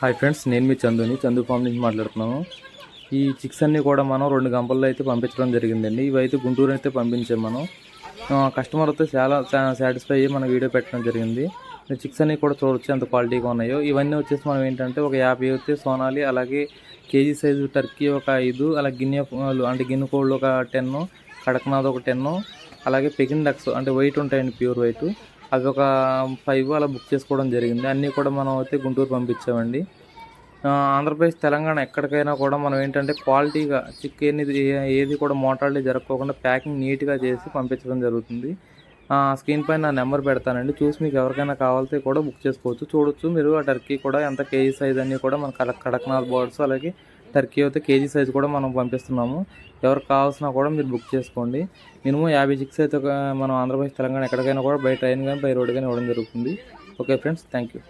Hi friends నేను మీ చందుని. Chandu form నుంచి మాట్లాడుతున్నాను ఈ చిక్స్ అన్నీ కూడా మనం రెండు గంపల్లో అయితే పంపించడం జరిగిందండి. ఇవైతే గుంటూరు అయితే పంపించాం మనం. కస్టమర్ అయితే చాలా సాటిస్ఫై అయ్యి మన వీడియో పెట్టడం జరిగింది. చిక్స్ అన్నీ కూడా చూడొచ్చు ఎంత క్వాలిటీగా ఉన్నాయో. ఇవన్నీ వచ్చేసి మనం ఏంటంటే ఒక యాభై అయితే సోనాలి అలాగే కేజీ సైజు టర్కీ ఒక ఐదు అలా గిన్నె అంటే గిన్నె కోళ్ళు ఒక టెన్ కడక్నాథ్ ఒక టెన్ అలాగే పెకిన్ డక్స్ అంటే వైట్ ఉంటాయండి ప్యూర్ వైట్. అవి ఒక ఫైవ్ అలా బుక్ చేసుకోవడం జరిగింది. అన్నీ కూడా మనం అయితే గుంటూరు పంపించామండి. ఆంధ్రప్రదేశ్ తెలంగాణ ఎక్కడికైనా కూడా మనం ఏంటంటే క్వాలిటీగా చిక్ ఏది ఏది కూడా మోటార్లీ జరగకోకుండా ప్యాకింగ్ నీట్గా చేసి పంపించడం జరుగుతుంది. ఆ, స్క్రీన్ పైన నా నెంబర్ పెడతానండి. చూసి మీకు ఎవరికైనా కావాలితే కూడా బుక్ చేసుకోవచ్చు. చూడొచ్చు మీరు ఆ టర్కీ కూడా ఎంత కేజీ సైజ్ అన్నీ కూడా మన కడక్ కడక్నాథ్ బర్డ్స్ అలాగే టర్కీ అయితే కేజీ సైజ్ కూడా మనం పంపిస్తున్నాము. ఎవరికి కావాల్సినా కూడా మీరు బుక్ చేసుకోండి. మినిమం యాభై చిక్స్ అయితే మనం ఆంధ్రప్రదేశ్ తెలంగాణ ఎక్కడికైనా కూడా బై ట్రైన్ కానీ బై రోడ్ కానీ ఇవ్వడం జరుగుతుంది. Okay friends thank you